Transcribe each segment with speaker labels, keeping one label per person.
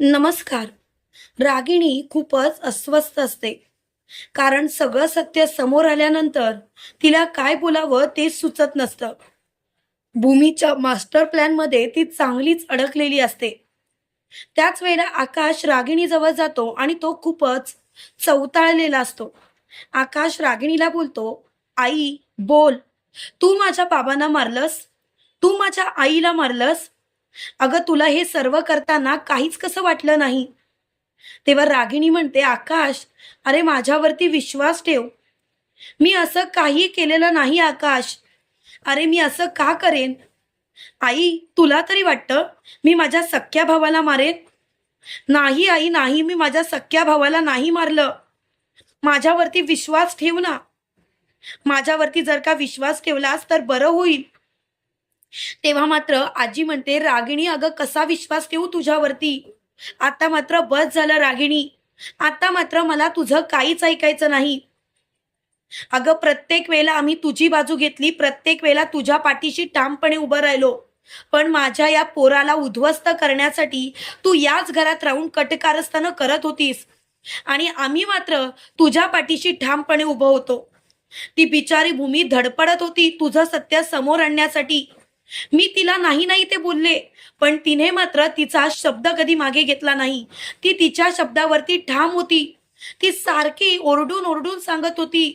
Speaker 1: नमस्कार. रागिणी खूपच अस्वस्थ असते. कारण सगळं सत्य समोर आल्यानंतर तिला काय बोलावं ते सुचत नसतं. भूमीच्या मास्टर प्लॅनमध्ये ती चांगलीच अडकलेली असते. त्याच वेळेला आकाश रागिणीजवळ जातो आणि तो खूपच चवताळलेला असतो. आकाश रागिणीला बोलतो आई बोल. तू माझ्या बाबांना मारलंस? तू माझ्या आईला मारलंस? अगं तुला हे सर्व करताना काहीच कसं वाटलं नाही? तेव्हा रागिणी म्हणते आकाश अरे माझ्यावरती विश्वास ठेव. मी असं काही केलेलं नाही आकाश. अरे मी असं का करेन? आई तुला तरी वाटतं मी माझ्या सख्या भावाला मारेन? नाही आई नाही मी माझ्या सख्या भावाला नाही मारलं. माझ्यावरती विश्वास ठेव ना. माझ्यावरती जर का विश्वास ठेवलास तर बरं होईल. तेव्हा मात्र आजी म्हणते रागिणी अगं कसा विश्वास ठेवू तुझ्यावरती? आता मात्र बस झालं रागिणी. आता मात्र मला तुझं काहीच ऐकायचं नाही. अगं प्रत्येक वेळेला आम्ही तुझी बाजू घेतली प्रत्येक वेळेला तुझ्या पाठीशी ठामपणे उभं राहिलो. पण माझ्या या पोराला उद्ध्वस्त करण्यासाठी तू याच घरात राहून कटकारस्थानं करत होतीस. आणि आम्ही मात्र तुझ्या पाठीशी ठामपणे उभं होतो. ती बिचारी भूमी धडपडत होती तुझं सत्य समोर आणण्यासाठी. मी तिला नाही नाही ते बोलले पण तिने मात्र तिचा शब्द कधी मागे घेतला नाही. ती तिच्या शब्दावरती ठाम होती. ती सारखी ओरडून ओरडून सांगत होती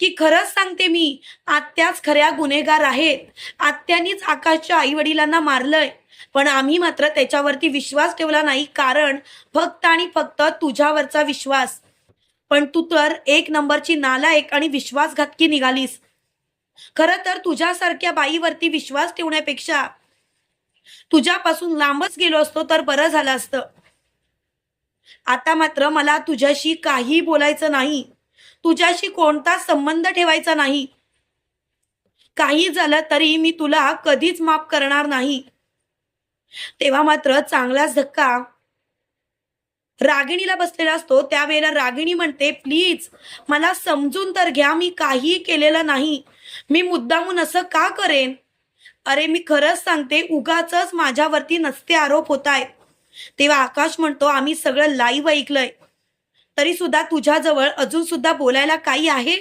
Speaker 1: की खरंच सांगते मी आत्याच खऱ्या गुन्हेगार आहेत. आत्यानीच आकाशच्या आई वडिलांना मारलंय. पण आम्ही मात्र त्याच्यावरती विश्वास ठेवला नाही कारण फक्त आणि फक्त तुझ्यावरचा विश्वास. पण तू तर एक नंबरची नालायक आणि विश्वासघातकी निघालीस. खरं तर तुझ्यासारख्या बाईवरती विश्वास ठेवण्यापेक्षा तुझ्यापासून लांबच गेलो असतो तर बरं झालं असतं. आता मात्र मला तुझ्याशी काही बोलायचं नाही. तुझ्याशी कोणता संबंध ठेवायचा नाही. काही झालं तरी मी तुला कधीच माफ करणार नाही. तेव्हा मात्र चांगलाच धक्का रागिणीला बसलेला असतो. त्यावेळेला रागिणी म्हणते प्लीज मला समजून तर घ्या मी काहीही केलेलं नाही. मी मुद्दामून असं का करेन? अरे मी खरंच सांगते उगाच माझ्यावरती नसते आरोप होत आहेत तेव्हा आकाश म्हणतो आम्ही सगळं लाईव्ह ऐकलंय. तरी सुद्धा तुझ्याजवळ अजून सुद्धा बोलायला काही आहे?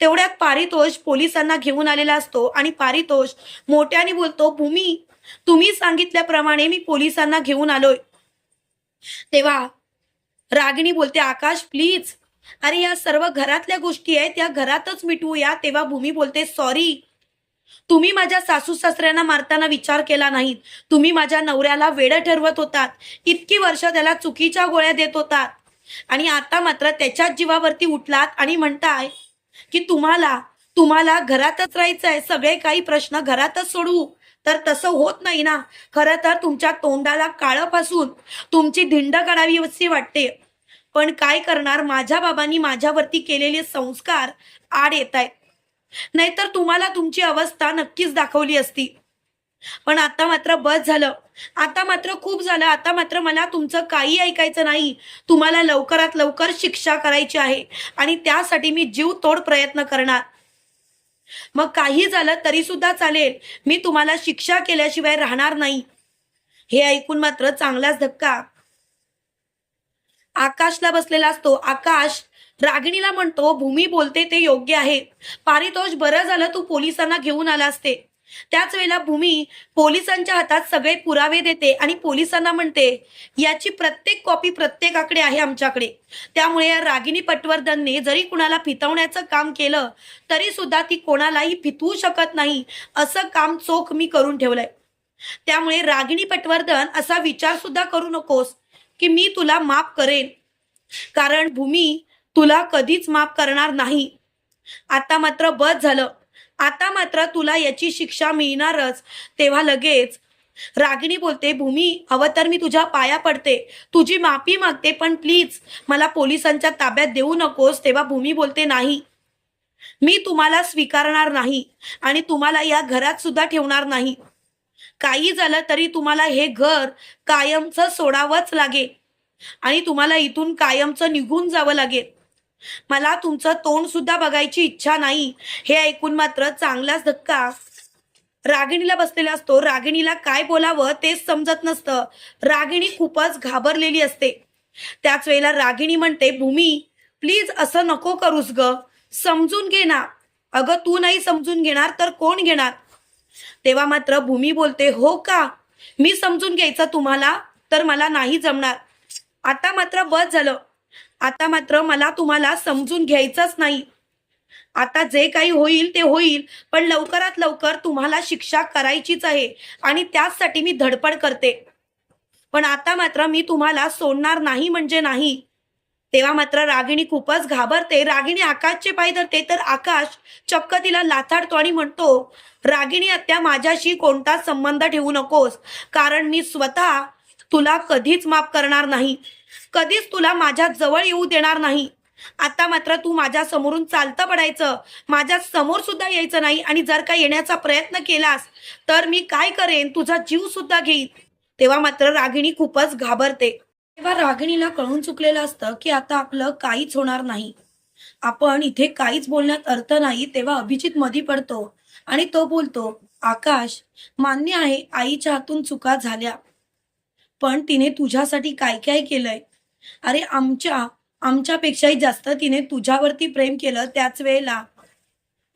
Speaker 1: तेवढ्यात पारितोष पोलिसांना घेऊन आलेला असतो आणि पारितोष मोठ्याने बोलतो भूमी तुम्ही सांगितल्याप्रमाणे मी पोलिसांना घेऊन आलोय. तेव्हा रागिणी बोलते आकाश प्लीज अरे या सर्व घरातल्या गोष्टी आहेत त्या घरातच मिटवूया तेव्हा भूमी बोलते सॉरी तुम्ही माझ्या सासू सासऱ्यांना मारताना विचार केला नाहीत. तुम्ही माझ्या नवऱ्याला वेड ठरवत होतात. इतकी वर्ष त्याला चुकीच्या गोळ्या देत होतात. आणि आता मात्र त्याच्याच जीवावरती उठलात आणि म्हणताय की तुम्हाला तुम्हाला घरातच राहायचं आहे सगळे काही प्रश्न घरातच सोडवू तर तसं होत नाही ना. खरं तर तुमच्या तोंडाला काळं पासून तुमची धिंड काढावी अशी वाटते. पण काय करणार? माझ्या बाबांनी माझ्यावरती केलेले संस्कार आड येत आहेत. नाहीतर तुम्हाला तुमची अवस्था नक्कीच दाखवली असती. पण आता मात्र बस झालं. आता मात्र खूप झालं. आता मात्र मला तुमचं काही ऐकायचं नाही. तुम्हाला लवकरात लवकर शिक्षा करायची आहे आणि त्यासाठी मी जीव तोड प्रयत्न करणार. मग काही झालं तरी सुद्धा चालेल. मी तुम्हाला शिक्षा केल्याशिवाय राहणार नाही. हे ऐकून मात्र चांगलाच धक्का. आकाशला बसलेला असतो. आकाश रागिणीला म्हणतो भूमी बोलते ते योग्य आहे. पारितोष बरं झालं तू पोलिसांना घेऊन आला असते. त्याच वेळेला भूमी पोलिसांच्या हातात सगळे पुरावे देते आणि पोलिसांना म्हणते याची प्रत्येक कॉपी प्रत्येकाकडे आहे आमच्याकडे. त्यामुळे या रागिनी पटवर्धनने जरी कुणाला फितवण्याचं काम केलं तरी सुद्धा ती कोणालाही फितवू शकत नाही असं काम चोख मी करून ठेवलंय. त्यामुळे रागिणी पटवर्धन असा विचार सुद्धा करू नकोस. की मी तुला माफ करेन. कारण भूमी तुला कधीच माफ करणार नाही. आता मात्र बस झालं. आता मात्र तुला याची शिक्षा मिळणारच. तेव्हा लगेच रागिणी बोलते भूमी हवं तर मी तुझ्या पाया पडते. तुझी माफी मागते पण प्लीज मला पोलिसांच्या ताब्यात देऊ नकोस. तेव्हा भूमी बोलते नाही. मी तुम्हाला स्वीकारणार नाही आणि तुम्हाला या घरात सुद्धा ठेवणार नाही. काही झालं तरी तुम्हाला हे घर कायमचं सोडावंच लागेल. आणि तुम्हाला इथून कायमचं निघून जावं लागेल. मला तुमचं तोंड सुद्धा बघायची इच्छा नाही. हे ऐकून मात्र चांगलाच धक्का. रागिणीला बसलेला असतो. रागिणीला काय बोलावं तेच समजत नसतं. रागिणी खूपच घाबरलेली असते. त्याच वेळेला रागिणी म्हणते भूमी प्लीज असं नको करूस ग. समजून घे ना. अगं तू नाही समजून घेणार तर कोण घेणार? तेव्हा मात्र भूमी बोलते हो का? मी समजून घ्यायचं तुम्हाला तर मला नाही जमणार. आता मात्र बस झालं. आता मात्र मला तुम्हाला समजून घ्यायचंच नाही. आता जे काही होईल ते होईल पण लवकरात लवकर तुम्हाला शिक्षा करायचीच आहे आणि त्याचसाठी मी धडपड करते. पण आता मात्र मी तुम्हाला सोडणार नाही म्हणजे नाही. तेव्हा मात्र रागिणी खूपच घाबरते. रागिणी आकाशचे पाय धरते तर आकाश चक्क तिला लाथाडतो आणि म्हणतो रागिणी आत्या माझ्याशी कोणता संबंध ठेवू नकोस. कारण मी स्वतः तुला कधीच माफ करणार नाही. कधीच तुला माझ्या जवळ येऊ देणार नाही. आता मात्र तू माझ्या समोरून चालतं पडायचं. माझ्यासमोर सुद्धा यायचं नाही आणि जर का येण्याचा प्रयत्न केलास तर मी काय करेन? तुझा जीव सुद्धा घेईन. तेव्हा मात्र रागिणी खूपच घाबरते. तेव्हा रागिणीला कळून चुकलेलं असतं की आता आपलं काहीच होणार नाही. आपण इथे काहीच बोलण्यात अर्थ नाही तेव्हा अभिजित मधी पडतो आणि तो बोलतो आकाश मान्य आहे आईच्या हातून चुका झाल्या. पण तिने तुझ्यासाठी काय काय केलंय? अरे आमच्या आमच्यापेक्षाही जास्त तिने तुझ्यावरती प्रेम केलं त्याच वेळेला.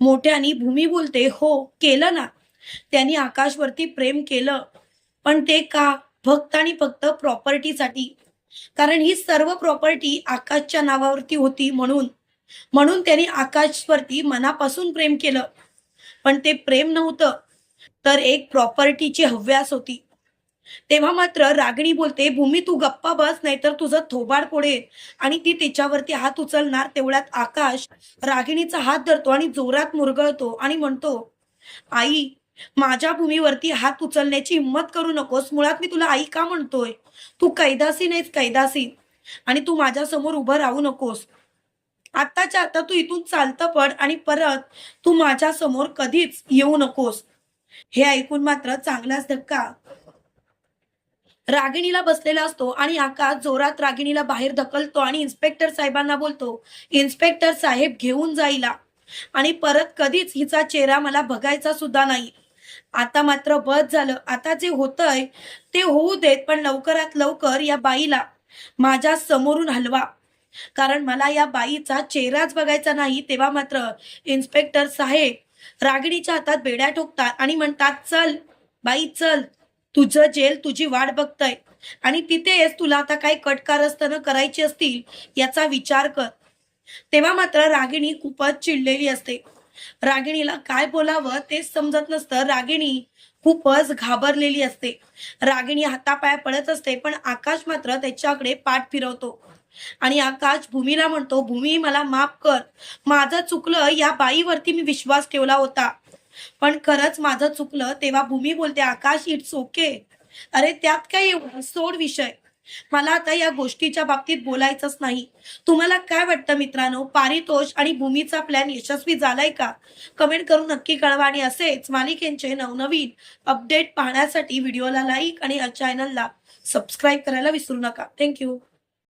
Speaker 1: मोठ्यानी भूमी बोलते हो केलं ना. त्यांनी आकाशवरती प्रेम केलं. पण ते का? फक्त आणि फक्त प्रॉपर्टीसाठी कारण ही सर्व प्रॉपर्टी आकाशच्या नावावरती होती म्हणून म्हणून त्यांनी आकाशवरती मनापासून प्रेम केलं. पण ते प्रेम नव्हतं तर एक प्रॉपर्टीची हव्यास होती. तेव्हा मात्र रागिणी बोलते भूमी तू गप्पा बस नाहीतर तुझं थोबाड पोडेल आणि ती तिच्यावरती हात उचलणार तेवढ्यात आकाश रागिणीचा हात धरतो आणि जोरात मुरगळतो आणि म्हणतो आई माझ्या भूमीवरती हात उचलण्याची हिंमत करू नकोस. मुळात मी तुला आई का म्हणतोय? तू कैदासी नाहीस कैदासी. आणि तू माझ्यासमोर उभं राहू नकोस. आत्ताच्या आता तू इथून चालतं पड आणि परत तू माझ्यासमोर कधीच येऊ नकोस. हे ऐकून मात्र चांगलाच धक्का. रागिणीला बसलेला असतो आणि आकाश जोरात रागिणीला बाहेर ढकलतो आणि इन्स्पेक्टर साहेबांना बोलतो इन्स्पेक्टर साहेब घेऊन जाईला आणि परत कधीच हिचा चेहरा मला बघायचा सुद्धा नाही. आता मात्र बस झालं. आता जे होतंय ते होऊ देत पण लवकरात लवकर या बाईला माझ्या समोरून हलवा. कारण मला या बाईचा चेहराच बघायचा नाही तेव्हा मात्र इन्स्पेक्टर साहेब रागिणीच्या हातात बेड्या ठोकतात आणि म्हणतात चल बाई चल. तुझं जेल तुझी वाट बघतय. आणि तिथेच तुला आता काही कटकारस्थानं करायची असतील याचा विचार कर. तेव्हा मात्र रागिणी खूपच चिडलेली असते. रागिणीला काय बोलावं तेच समजत नसतं. रागिणी खूपच घाबरलेली असते. रागिणी हातापाया पडत असते पण आकाश मात्र त्याच्याकडे पाठ फिरवतो. आणि आकाश भूमीला म्हणतो भूमी मला माफ कर. माझं चुकलं या बाईवरती मी विश्वास ठेवला होता. पण खरंच माझं चुकलं तेव्हा भूमी बोलते आकाश इट्स ओके अरे त्यात काय एवढं? सोड विषय. मला आता या गोष्टीच्या बाबतीत बोलायचंच नाही. तुम्हाला काय वाटतं मित्रांनो? पारितोष आणि भूमीचा प्लॅन यशस्वी झालाय का? कमेंट करून नक्की कळवा आणि असेच मालिकेंचे नवनवीन अपडेट पाहण्यासाठी व्हिडिओला लाईक आणि चॅनलला सबस्क्राईब करायला विसरू नका. थँक्यू